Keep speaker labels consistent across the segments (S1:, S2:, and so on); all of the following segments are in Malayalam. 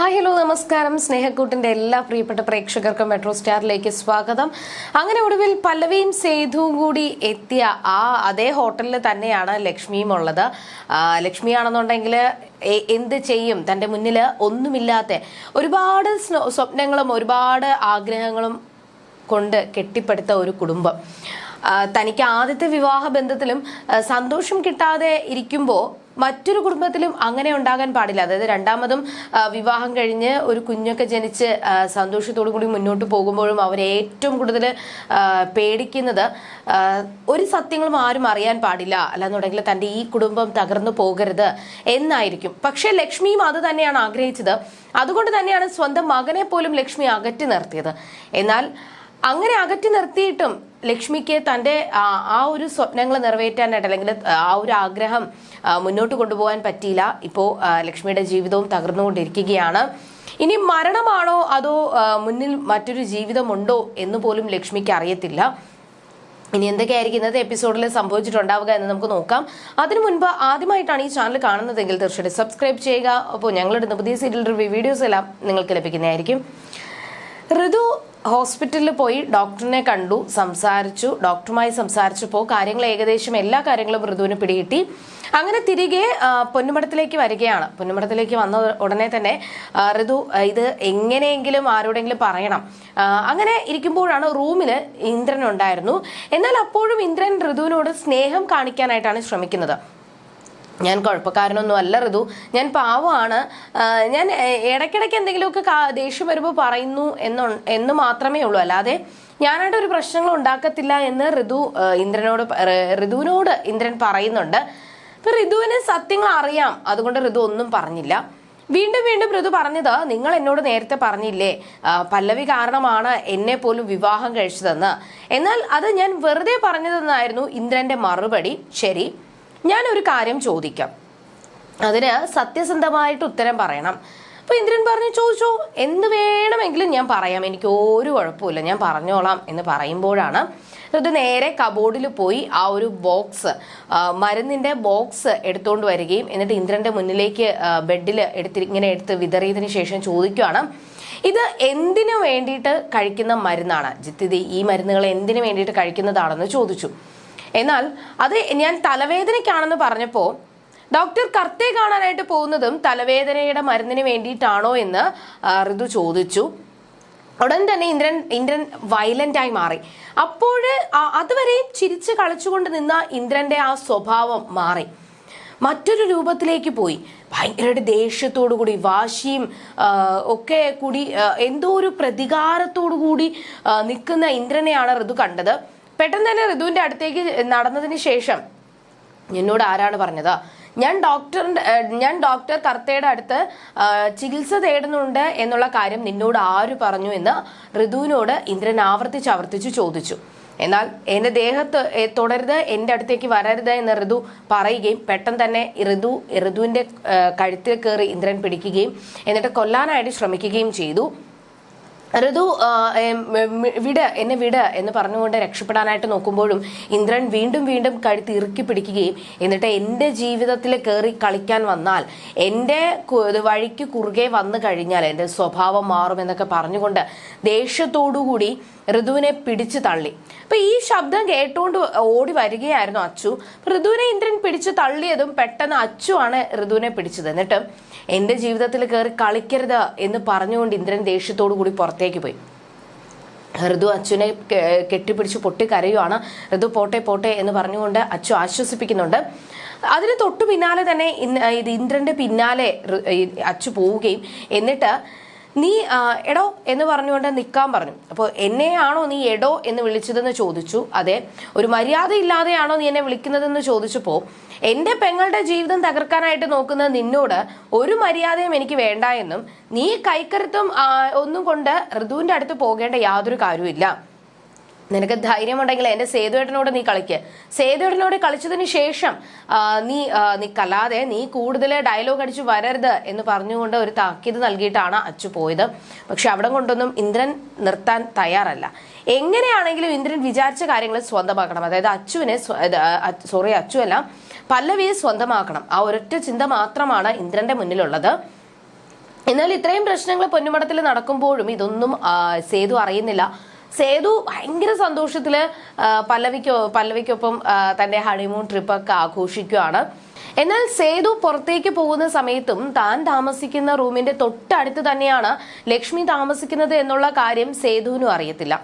S1: ഹായ് ഹലോ നമസ്കാരം. സ്നേഹക്കൂട്ടിന്റെ എല്ലാ പ്രിയപ്പെട്ട പ്രേക്ഷകർക്കും മെട്രോ സ്റ്റാറിലേക്ക് സ്വാഗതം. അങ്ങനെ ഒടുവിൽ പല്ലവിയും സേതുവും കൂടി എത്തിയ ആ അതേ ഹോട്ടലിൽ തന്നെയാണ് ലക്ഷ്മിയും ഉള്ളത്. ലക്ഷ്മിയാണെന്നുണ്ടെങ്കിൽ എന്ത് ചെയ്യും? തന്റെ മുന്നിൽ ഒന്നുമില്ലാത്ത ഒരുപാട് സ്വപ്നങ്ങളും ഒരുപാട് ആഗ്രഹങ്ങളും കൊണ്ട് കെട്ടിപ്പടുത്ത ഒരു കുടുംബം. തനിക്ക് ആദ്യത്തെ വിവാഹ ബന്ധത്തിലും സന്തോഷം കിട്ടാതെ ഇരിക്കുമ്പോൾ മറ്റൊരു കുടുംബത്തിലും അങ്ങനെ ഉണ്ടാകാൻ പാടില്ല. അതായത് രണ്ടാമതും വിവാഹം കഴിഞ്ഞ് ഒരു കുഞ്ഞൊക്കെ ജനിച്ച് സന്തോഷത്തോടു കൂടി മുന്നോട്ട് പോകുമ്പോഴും അവർ ഏറ്റവും കൂടുതൽ പേടിക്കുന്നത് ഒരു സത്യങ്ങളും ആരും അറിയാൻ പാടില്ല. അല്ലാന്നുണ്ടെങ്കിൽ തന്റെ ഈ കുടുംബം തകർന്നു പോകരുത് എന്നായിരിക്കും. പക്ഷേ ലക്ഷ്മിയും അത് തന്നെയാണ് ആഗ്രഹിച്ചത്. അതുകൊണ്ട് തന്നെയാണ് സ്വന്തം മകനെ പോലും ലക്ഷ്മി അകറ്റി നിർത്തിയത്. എന്നാൽ അങ്ങനെ അകറ്റി നിർത്തിയിട്ടും ലക്ഷ്മിക്ക് തന്റെ ആ- ഒരു സ്വപ്നങ്ങൾ നിറവേറ്റാനായിട്ട് അല്ലെങ്കിൽ ആ ഒരു ആഗ്രഹം മുന്നോട്ട് കൊണ്ടുപോകാൻ പറ്റിയില്ല. ഇപ്പോൾ ലക്ഷ്മിയുടെ ജീവിതവും തകർന്നുകൊണ്ടിരിക്കുകയാണ്. ഇനി മരണമാണോ അതോ മുന്നിൽ മറ്റൊരു ജീവിതമുണ്ടോ എന്ന് പോലും ലക്ഷ്മിക്ക് അറിയത്തില്ല. ഇനി എന്തൊക്കെയായിരിക്കും ഇന്നത്തെ എപ്പിസോഡിൽ സംഭവിച്ചിട്ടുണ്ടാവുക എന്ന് നമുക്ക് നോക്കാം. അതിനു മുൻപ് ആദ്യമായിട്ടാണ് ഈ ചാനൽ കാണുന്നതെങ്കിൽ തീർച്ചയായിട്ടും സബ്സ്ക്രൈബ് ചെയ്യുക. അപ്പോൾ ഞങ്ങളുടെ പുതിയ സീരിയൽ റിവ്യൂ വീഡിയോസ് എല്ലാം നിങ്ങൾക്ക് ലഭിക്കുന്നതായിരിക്കും. ഋതു ഹോസ്പിറ്റലിൽ പോയി ഡോക്ടറിനെ കണ്ടു സംസാരിച്ചു ഡോക്ടറുമായി സംസാരിച്ചപ്പോൾ കാര്യങ്ങൾ ഏകദേശം എല്ലാ കാര്യങ്ങളും ഋതുവിന് പിടികിട്ടി. അങ്ങനെ തിരികെ പൊന്നുമടത്തിലേക്ക് വരികയാണ്. പൊന്നുമടത്തിലേക്ക് വന്ന ഉടനെ തന്നെ ഋതു ഇത് എങ്ങനെയെങ്കിലും ആരോടെങ്കിലും പറയണം. അങ്ങനെ ഇരിക്കുമ്പോഴാണ് റൂമിൽ ഇന്ദ്രൻ ഉണ്ടായിരുന്നു. എന്നാൽ അപ്പോഴും ഇന്ദ്രൻ ഋതുവിനോട് സ്നേഹം കാണിക്കാനായിട്ടാണ് ശ്രമിക്കുന്നത്. ഞാൻ കുഴപ്പക്കാരനൊന്നും അല്ല ഋതു ഞാൻ പാവമാണ്. ഞാൻ ഇടയ്ക്കിടയ്ക്ക് എന്തെങ്കിലുമൊക്കെ ദേഷ്യം വരുമ്പോൾ പറയുന്നു എന്നു എന്ന് മാത്രമേ ഉള്ളൂ. അല്ലാതെ ഞാനായിട്ട് ഒരു പ്രശ്നങ്ങൾ ഉണ്ടാക്കത്തില്ല എന്ന് ഋതു ഇന്ദ്രനോട് ഋതുവിനോട് ഇന്ദ്രൻ പറയുന്നുണ്ട്. ഇപ്പൊ ഋതുവിന് സത്യങ്ങൾ അറിയാം. അതുകൊണ്ട് ഋതു ഒന്നും പറഞ്ഞില്ല. വീണ്ടും വീണ്ടും ഋതു പറഞ്ഞത് നിങ്ങൾ എന്നോട് നേരത്തെ പറഞ്ഞില്ലേ? പല്ലവി കാരണമാണ് എന്നെ പോലും വിവാഹം കഴിച്ചതെന്ന്. എന്നാൽ അത് ഞാൻ വെറുതെ പറഞ്ഞതെന്നായിരുന്നു ഇന്ദ്രന്റെ മറുപടി. ശരി. ഞാൻ ഒരു കാര്യം ചോദിക്കാം. അതിന് സത്യസന്ധമായിട്ട് ഉത്തരം പറയണം. അപ്പൊ ഇന്ദ്രൻ പറഞ്ഞു ചോദിച്ചോ എന്ത് വേണമെങ്കിലും ഞാൻ പറയാം. എനിക്ക് ഒരു കുഴപ്പമില്ല. ഞാൻ പറഞ്ഞോളാം എന്ന് പറയുമ്പോഴാണ് ഇത് നേരെ കബോർഡിൽ പോയി ആ ഒരു ബോക്സ് മരുന്നിന്റെ ബോക്സ് എടുത്തുകൊണ്ട് വരികയും എന്നിട്ട് ഇന്ദ്രന്റെ മുന്നിലേക്ക് ബെഡിൽ എടുത്തി ഇങ്ങനെ എടുത്ത് വിതറിയതിന് ശേഷം ചോദിക്കുകയാണ് ഇത് എന്തിനു വേണ്ടിയിട്ട് കഴിക്കുന്ന മരുന്നാണ്? ജിത്തിദി ഈ മരുന്നുകൾ എന്തിനു വേണ്ടിയിട്ട് കഴിക്കുന്നതാണെന്ന് ചോദിച്ചു. എന്നാൽ അത് ഞാൻ തലവേദനയ്ക്കാണെന്ന് പറഞ്ഞപ്പോൾ ഡോക്ടർ കർത്തെ കാണാനായിട്ട് പോകുന്നതും തലവേദനയുടെ മരുന്നിന് വേണ്ടിയിട്ടാണോ എന്ന് ഋതു ചോദിച്ചു. ഉടൻ തന്നെ ഇന്ദ്രൻ ഇന്ദ്രൻ വയലന്റായി മാറി. അപ്പോൾ അതുവരെയും ചിരിച്ച് കളിച്ചുകൊണ്ട് നിന്ന ഇന്ദ്രന്റെ ആ സ്വഭാവം മാറി. മറ്റൊരു രൂപത്തിലേക്ക് പോയി. ഭയങ്കരമായിട്ട് ദേഷ്യത്തോടു കൂടി വാശിയും ഒക്കെ കൂടി എന്തോ ഒരു പ്രതികാരത്തോടു കൂടി നിൽക്കുന്ന ഇന്ദ്രനെയാണ് ഋതു കണ്ടത്. പെട്ടെന്ന് തന്നെ ഋതുവിന്റെ അടുത്തേക്ക് നടന്നതിന് ശേഷം എന്നോട് ആരാണ് പറഞ്ഞത്? ഞാൻ ഡോക്ടറിന്റെ ഞാൻ ഡോക്ടർ കർത്തയുടെ അടുത്ത് ചികിത്സ തേടുന്നുണ്ട് എന്നുള്ള കാര്യം നിന്നോട് ആര് പറഞ്ഞു എന്ന് ഋതുവിനോട് ഇന്ദ്രൻ ആവർത്തിച്ച് ആവർത്തിച്ച് ചോദിച്ചു. എന്നാൽ എന്റെ ദേഹത്ത് തുടരുത് എന്റെ അടുത്തേക്ക് വരരുത് എന്ന് ഋതു പറയുകയും പെട്ടെന്ന് തന്നെ ഋതു ഋതുവിന്റെ കഴുത്തിൽ കയറി ഇന്ദ്രൻ പിടിക്കുകയും എന്നിട്ട് കൊല്ലാനായിട്ട് ശ്രമിക്കുകയും ചെയ്തു. ഋതു വിട എന്നെ വിട് എന്ന് പറഞ്ഞുകൊണ്ട് രക്ഷപ്പെടാനായിട്ട് നോക്കുമ്പോഴും ഇന്ദ്രൻ വീണ്ടും വീണ്ടും കഴുത്ത് ഇറുക്കി പിടിക്കുകയും എന്നിട്ട് എന്റെ ജീവിതത്തിൽ കയറി കളിക്കാൻ വന്നാൽ എന്റെ വഴിക്ക് കുറുകെ വന്നു കഴിഞ്ഞാൽ എന്റെ സ്വഭാവം മാറുമെന്നൊക്കെ പറഞ്ഞുകൊണ്ട് ദേഷ്യത്തോടുകൂടി ഋതുവിനെ പിടിച്ചു തള്ളി. അപ്പൊ ഈ ശബ്ദം കേട്ടുകൊണ്ട് ഓടി വരികയായിരുന്നു അച്ചു. ഋതുവിനെ ഇന്ദ്രൻ പിടിച്ചു തള്ളിയതും പെട്ടെന്ന് അച്ചു ആണ് ഋതുവിനെ പിടിച്ചത്. എന്നിട്ട് എന്റെ ജീവിതത്തിൽ കയറി കളിക്കരുത് എന്ന് പറഞ്ഞുകൊണ്ട് ഇന്ദ്രൻ ദേഷ്യത്തോടു കൂടി പുറത്തേക്ക് പോയി. ഋതു അച്ഛനെ കെട്ടിപ്പിടിച്ച് പൊട്ടിക്കരയുവാണ്. ഋതു പോട്ടെ പോട്ടെ എന്ന് പറഞ്ഞുകൊണ്ട് അച്ചു ആശ്വസിപ്പിക്കുന്നുണ്ട്. അതിന് തൊട്ടു പിന്നാലെ തന്നെ ഇന്ദ്രന്റെ പിന്നാലെ അച്ചു പോവുകയും. എന്നിട്ട് നീ എടോ എന്ന് പറഞ്ഞുകൊണ്ട് നിൽക്കാൻ പറഞ്ഞു. അപ്പോൾ എന്നെയാണോ നീ എടോ എന്ന് വിളിച്ചതെന്ന് ചോദിച്ചു. അതെ ഒരു മര്യാദ ഇല്ലാതെയാണോ നീ എന്നെ വിളിക്കുന്നതെന്ന് ചോദിച്ചപ്പോൾ എന്റെ പെങ്ങളുടെ ജീവിതം തകർക്കാനായിട്ട് നോക്കുന്ന നിന്നോട് ഒരു മര്യാദയും എനിക്ക് വേണ്ട എന്നും നീ കൈക്കരുത്തും ഒന്നും കൊണ്ട് ഋതുവിന്റെ അടുത്ത് പോകേണ്ട യാതൊരു കാര്യവുമില്ല. നിനക്ക് ധൈര്യമുണ്ടെങ്കിൽ എന്റെ സേതുവേട്ടനോട് നീ കളിക്ക്. സേതുവേട്ടനോട് കളിച്ചതിന് ശേഷം നീ നീ കലാതെ നീ കൂടുതൽ ഡയലോഗ് അടിച്ച് വരരുത് എന്ന് പറഞ്ഞുകൊണ്ട് ഒരു താക്കീത് നൽകിയിട്ടാണ് അച്ചു പോയത്. പക്ഷെ അവിടെ കൊണ്ടൊന്നും ഇന്ദ്രൻ നിർത്താൻ തയ്യാറല്ല. എങ്ങനെയാണെങ്കിലും ഇന്ദ്രൻ വിചാരിച്ച കാര്യങ്ങൾ സ്വന്തമാക്കണം. അതായത് അച്ചുവിനെ സോറി അച്ചുവല്ല പല്ലവിയെ സ്വന്തമാക്കണം. ആ ഒരൊറ്റ ചിന്ത മാത്രമാണ് ഇന്ദ്രന്റെ മുന്നിലുള്ളത്. എന്നാൽ ഇത്രയും പ്രശ്നങ്ങൾ പൊന്നുമടത്തിൽ നടക്കുമ്പോഴും ഇതൊന്നും സേതു അറിയുന്നില്ല. സേതു ഭയങ്കര സന്തോഷത്തിൽ പല്ലവിക്കോ പല്ലവിക്കൊപ്പം തന്റെ ഹണിമൂൺ ട്രിപ്പൊക്കെ ആഘോഷിക്കുകയാണ് എന്നാൽ സേതു പുറത്തേക്ക് പോകുന്ന സമയത്തും താൻ താമസിക്കുന്ന റൂമിന്റെ തൊട്ടടുത്ത് തന്നെയാണ് ലക്ഷ്മി താമസിക്കുന്നത് എന്നുള്ള കാര്യം സേതുവിനും അറിയത്തില്ല.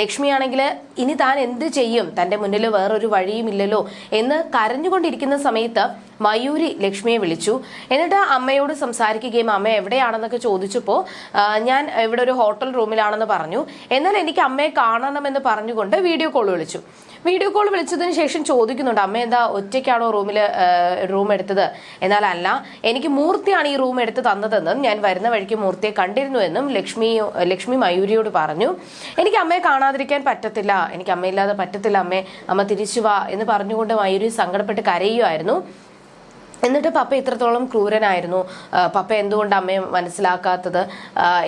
S1: ലക്ഷ്മിയാണെങ്കിൽ ഇനി താൻ എന്ത് ചെയ്യും? തന്റെ മുന്നിൽ വേറൊരു വഴിയുമില്ലല്ലോ എന്ന് കരഞ്ഞുകൊണ്ടിരിക്കുന്ന സമയത്ത് മയൂരി ലക്ഷ്മിയെ വിളിച്ചു. എന്നിട്ട് അമ്മയോട് സംസാരിക്കുകയും അമ്മ എവിടെയാണെന്നൊക്കെ ചോദിച്ചപ്പോൾ ഞാൻ ഇവിടെ ഒരു ഹോട്ടൽ റൂമിലാണെന്ന് പറഞ്ഞു. എന്നാൽ എനിക്ക് അമ്മയെ കാണണമെന്ന് പറഞ്ഞുകൊണ്ട് വീഡിയോ കോൾ വിളിച്ചു. വീഡിയോ കോൾ വിളിച്ചതിന് ശേഷം ചോദിക്കുന്നുണ്ട് അമ്മ എന്താ ഒറ്റയ്ക്കാണോ റൂമിൽ റൂം എടുത്തത്? എന്നാൽ അല്ല എനിക്ക് മൂർത്തിയാണ് ഈ റൂം എടുത്ത് തന്നതെന്നും ഞാൻ വരുന്ന വഴിക്ക് മൂർത്തിയെ കണ്ടിരുന്നു എന്നും ലക്ഷ്മി ലക്ഷ്മി മയൂരിയോട് പറഞ്ഞു. എനിക്ക് അമ്മയെ കാണാതിരിക്കാൻ പറ്റത്തില്ല എനിക്ക് അമ്മയില്ലാതെ പറ്റത്തില്ല അമ്മേ. അമ്മ തിരിച്ചു വാ എന്ന് പറഞ്ഞുകൊണ്ട് മയൂരി സങ്കടപ്പെട്ട് കരയുമായിരുന്നു എന്നിട്ട് പപ്പ ഇത്രത്തോളം ക്രൂരനായിരുന്നു. പപ്പ എന്തുകൊണ്ട് അമ്മയെ മനസ്സിലാക്കാത്തത്?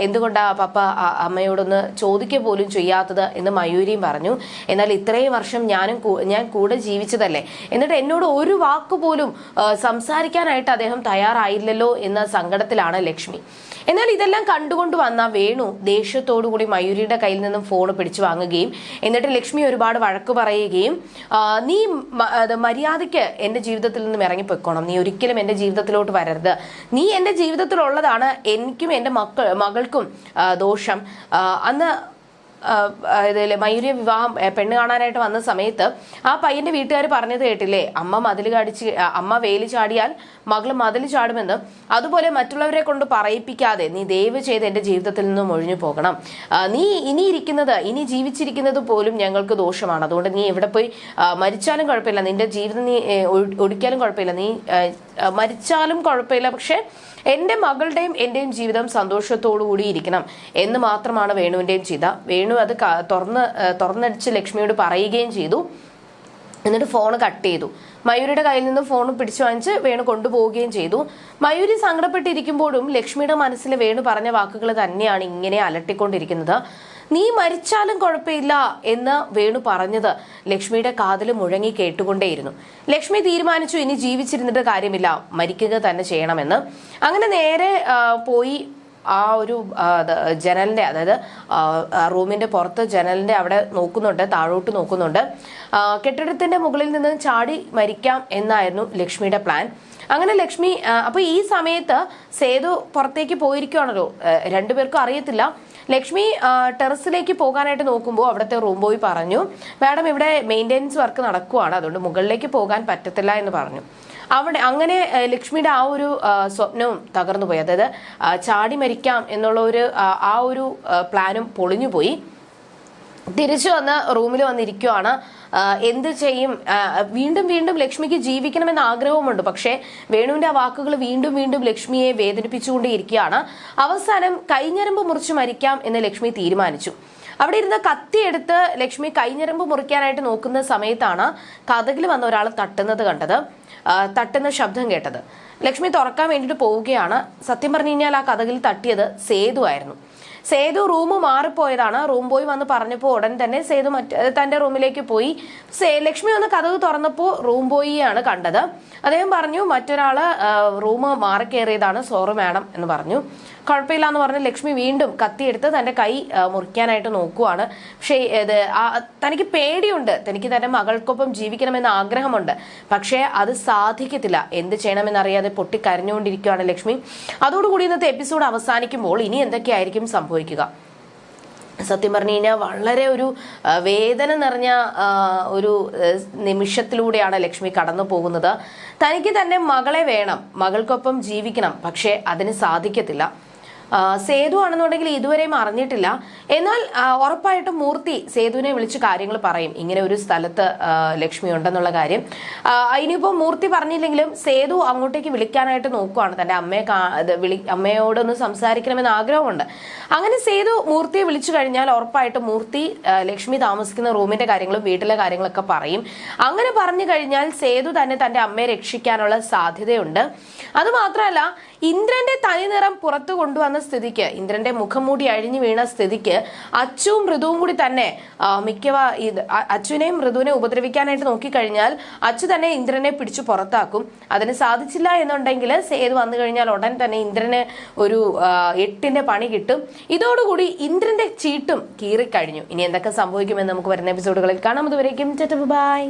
S1: എന്തുകൊണ്ടാണ് എന്തുകൊണ്ടാ പപ്പ അമ്മയോടൊന്ന് ചോദിക്കുക പോലും ചെയ്യാത്തത് എന്ന് മയൂരിയും പറഞ്ഞു. എന്നാൽ ഇത്രയും വർഷം ഞാനും ഞാൻ കൂടെ ജീവിച്ചതല്ലേ? എന്നിട്ട് എന്നോട് ഒരു വാക്ക് പോലും സംസാരിക്കാനായിട്ട് അദ്ദേഹം തയ്യാറായില്ലല്ലോ എന്ന സങ്കടത്തിലാണ് ലക്ഷ്മി. എന്നാൽ ഇതെല്ലാം കണ്ടുകൊണ്ട് വന്ന വേണു ദേഷ്യത്തോടു കൂടി മയൂരിയുടെ കയ്യിൽ നിന്നും ഫോൺ പിടിച്ചു വാങ്ങുകയും എന്നിട്ട് ലക്ഷ്മി ഒരുപാട് വഴക്ക് പറയുകയും നീ മര്യാദയ്ക്ക് എന്റെ ജീവിതത്തിൽ നിന്നും ഇറങ്ങിപ്പോയിക്കോണം. നീ ഒരിക്കലും എന്റെ ജീവിതത്തിലോട്ട് വരരുത്. നീ എന്റെ ജീവിതത്തിലുള്ളതാണ് എനിക്കും എന്റെ മക്കൾ മകൾക്കും ദോഷം. അന്ന് ഇതിൽ മയൂരിയ വിവാഹം പെണ്ണ് കാണാനായിട്ട് വന്ന സമയത്ത് ആ പയ്യന്റെ വീട്ടുകാർ പറഞ്ഞത് കേട്ടില്ലേ? അമ്മ മതിൽ കാടിച്ച് അമ്മ വേലി ചാടിയാൽ മകൾ മതിൽ ചാടുമെന്ന്. അതുപോലെ മറ്റുള്ളവരെ കൊണ്ട് പറയിപ്പിക്കാതെ നീ ദയവ് ചെയ്ത് എന്റെ ജീവിതത്തിൽ നിന്നും ഒഴിഞ്ഞു പോകണം. നീ ഇനി ഇരിക്കുന്നത് ഇനി ജീവിച്ചിരിക്കുന്നത് പോലും ഞങ്ങൾക്ക് ദോഷമാണ്. അതുകൊണ്ട് നീ എവിടെ പോയി മരിച്ചാലും കുഴപ്പമില്ല. നിന്റെ ജീവിതം നീ ഒടിക്കാലും കുഴപ്പമില്ല. നീ മരിച്ചാലും കുഴപ്പമില്ല. പക്ഷെ എന്റെ മകളുടെയും എന്റെയും ജീവിതം സന്തോഷത്തോടു കൂടി ഇരിക്കണം എന്ന് മാത്രമാണ് വേണുവിന്റെയും ചിത വേണു അത് തുറന്ന് തുറന്നടിച്ച് ലക്ഷ്മിയോട് പറയുകയും ചെയ്തു. എന്നിട്ട് ഫോൺ കട്ട് ചെയ്തു. മയൂരിയുടെ കയ്യിൽ നിന്ന് ഫോൺ പിടിച്ചു വാങ്ങിച്ച് വേണു കൊണ്ടുപോവുകയും ചെയ്തു. മയൂരി സങ്കടപ്പെട്ടിരിക്കുമ്പോഴും ലക്ഷ്മിയുടെ മനസ്സിൽ വേണു പറഞ്ഞ വാക്കുകൾ തന്നെയാണ് ഇങ്ങനെ അലട്ടിക്കൊണ്ടിരിക്കുന്നത്. നീ മരിച്ചാലും കുഴപ്പമില്ല എന്ന് വേണു പറഞ്ഞത്. ലക്ഷ്മിയുടെ കാതിൽ മുഴങ്ങി കേട്ടുകൊണ്ടേയിരുന്നു. ലക്ഷ്മി തീരുമാനിച്ചു ഇനി ജീവിച്ചിരുന്നിട്ട് കാര്യമില്ല. മരിക്കുക തന്നെ ചെയ്യണമെന്ന്. അങ്ങനെ നേരെ പോയി ആ ഒരു ജനലിന്റെ അതായത് റൂമിന്റെ പുറത്ത് ജനലിന്റെ അവിടെ നോക്കുന്നുണ്ട് താഴോട്ട് നോക്കുന്നുണ്ട്. കെട്ടിടത്തിന്റെ മുകളിൽ നിന്ന് ചാടി മരിക്കാം എന്നായിരുന്നു ലക്ഷ്മിയുടെ പ്ലാൻ. അങ്ങനെ ലക്ഷ്മി അപ്പോൾ അപ്പൊ ഈ സമയത്ത് സേതു പുറത്തേക്ക് പോയിരിക്കുകയാണല്ലോ രണ്ടുപേർക്കും അറിയത്തില്ല. ലക്ഷ്മി ടെറസിലേക്ക് പോകാനായിട്ട് നോക്കുമ്പോൾ അവിടുത്തെ റൂം ബോയ് പറഞ്ഞു മാഡം ഇവിടെ മെയിന്റെനൻസ് വർക്ക് നടക്കുവാണ്. അതുകൊണ്ട് മുകളിലേക്ക് പോകാൻ പറ്റത്തില്ല എന്ന് പറഞ്ഞു. അവിടെ അങ്ങനെ ലക്ഷ്മിയുടെ ആ ഒരു സ്വപ്നവും തകർന്നു പോയി അതായത് ചാടി മരിക്കാം എന്നുള്ള ഒരു ആ ഒരു പ്ലാനും പൊളിഞ്ഞു പോയി തിരിച്ചു വന്ന് റൂമിൽ വന്നിരിക്കുവാണ്. എന്ത് ചെയ്യും? വീണ്ടും വീണ്ടും ലക്ഷ്മിക്ക് ജീവിക്കണമെന്ന ആഗ്രഹവുമുണ്ട്. പക്ഷേ വേണുവിന്റെ ആ വാക്കുകൾ വീണ്ടും വീണ്ടും ലക്ഷ്മിയെ വേദനിപ്പിച്ചുകൊണ്ടേയിരിക്കുകയാണ്. അവസാനം കൈഞ്ഞരമ്പ് മുറിച്ച് മരിക്കാം എന്ന് ലക്ഷ്മി തീരുമാനിച്ചു. അവിടെ ഇരുന്ന് കത്തിയെടുത്ത് ലക്ഷ്മി കൈഞ്ഞരമ്പ് മുറിക്കാനായിട്ട് നോക്കുന്ന സമയത്താണ് കഥകിൽ വന്ന ഒരാൾ തട്ടുന്നത് കണ്ടത്. തട്ടുന്ന ശബ്ദം കേട്ടത്. ലക്ഷ്മി തുറക്കാൻ വേണ്ടിയിട്ട് പോവുകയാണ്. സത്യം പറഞ്ഞു കഴിഞ്ഞാൽ ആ കഥകിൽ തട്ടിയത് സേതു ആയിരുന്നു. സേതു റൂം മാറിപ്പോയതാണ്. റൂം ബോയ് വന്ന് പറഞ്ഞപ്പോൾ ഉടൻ തന്നെ സേതു മറ്റ് തന്റെ റൂമിലേക്ക് പോയി. ലക്ഷ്മി ഒന്ന് കഥവ് തുറന്നപ്പോൾ റൂം ബോയിയാണ് കണ്ടത്. അദ്ദേഹം പറഞ്ഞു മറ്റൊരാൾ റൂം മാറി കയറിയതാണ് സോറി മാഡം എന്ന് പറഞ്ഞു. കുഴപ്പമില്ല എന്ന് പറഞ്ഞ് ലക്ഷ്മി വീണ്ടും കത്തിയെടുത്ത് തന്റെ കൈ മുറിക്കാനായിട്ട് നോക്കുവാണ്. പക്ഷേ ഇത് തനിക്ക് പേടിയുണ്ട്. തനിക്ക് തന്റെ മകൾക്കൊപ്പം ജീവിക്കണമെന്ന് ആഗ്രഹമുണ്ട്. പക്ഷേ അത് സാധിക്കത്തില്ല. എന്ത് ചെയ്യണമെന്നറിയാതെ പൊട്ടിക്കരഞ്ഞുകൊണ്ടിരിക്കുകയാണ് ലക്ഷ്മി. അതോടുകൂടി ഇന്നത്തെ എപ്പിസോഡ് അവസാനിക്കുമ്പോൾ ഇനി എന്തൊക്കെയായിരിക്കും സംഭവിക്കുക സത്യം പറഞ്ഞു കഴിഞ്ഞാൽ വളരെ ഒരു വേദന നിറഞ്ഞ ഒരു നിമിഷത്തിലൂടെയാണ് ലക്ഷ്മി കടന്നു പോകുന്നത്. തനിക്ക് തന്നെ മകളെ വേണം മകൾക്കൊപ്പം ജീവിക്കണം പക്ഷേ അതിന് സാധിക്കത്തില്ല. സേതു ആണെന്നുണ്ടെങ്കിൽ ഇതുവരെയും അറിഞ്ഞിട്ടില്ല. എന്നാൽ ഉറപ്പായിട്ടും മൂർത്തി സേതുവിനെ വിളിച്ച് കാര്യങ്ങൾ പറയും. ഇങ്ങനെ ഒരു സ്ഥലത്ത് ലക്ഷ്മി ഉണ്ടെന്നുള്ള കാര്യം. ഇനിയിപ്പോൾ മൂർത്തി പറഞ്ഞില്ലെങ്കിലും സേതു അങ്ങോട്ടേക്ക് വിളിക്കാനായിട്ട് നോക്കുവാണ്. തന്റെ അമ്മയെ വിളി അമ്മയോടൊന്ന് സംസാരിക്കണമെന്ന് ആഗ്രഹമുണ്ട്. അങ്ങനെ സേതു മൂർത്തിയെ വിളിച്ചു കഴിഞ്ഞാൽ ഉറപ്പായിട്ടും മൂർത്തി ലക്ഷ്മി താമസിക്കുന്ന റൂമിന്റെ കാര്യങ്ങളും വീട്ടിലെ കാര്യങ്ങളൊക്കെ പറയും. അങ്ങനെ പറഞ്ഞു കഴിഞ്ഞാൽ സേതു തന്നെ തന്റെ അമ്മയെ രക്ഷിക്കാനുള്ള സാധ്യതയുണ്ട്. അതുമാത്രമല്ല ഇന്ദ്രന്റെ തനിനിറം പുറത്തു കൊണ്ടുവന്ന സ്ഥിതിക്ക് ഇന്ദ്രന്റെ മുഖംമൂടി അഴിഞ്ഞു വീണ സ്ഥിതിക്ക് അച്ചുവും മൃദുവും കൂടി തന്നെ മിക്കവ ഇത് അച്ചുവിനെയും മൃദുവിനെ ഉപദ്രവിക്കാനായിട്ട് നോക്കിക്കഴിഞ്ഞാൽ അച്ചു തന്നെ ഇന്ദ്രനെ പിടിച്ചു പുറത്താക്കും. അതിന് സാധിച്ചില്ല എന്നുണ്ടെങ്കിൽ സേതു വന്നു കഴിഞ്ഞാൽ ഉടൻ തന്നെ ഇന്ദ്രന് ഒരു എട്ടിന്റെ പണി കിട്ടും. ഇതോടുകൂടി ഇന്ദ്രന്റെ ചീട്ടും കീറിക്കഴിഞ്ഞു. ഇനി എന്തൊക്കെ സംഭവിക്കുമെന്ന് നമുക്ക് വരുന്ന എപ്പിസോഡുകളിൽ കാണാം. അതുവരേക്കും ബൈ.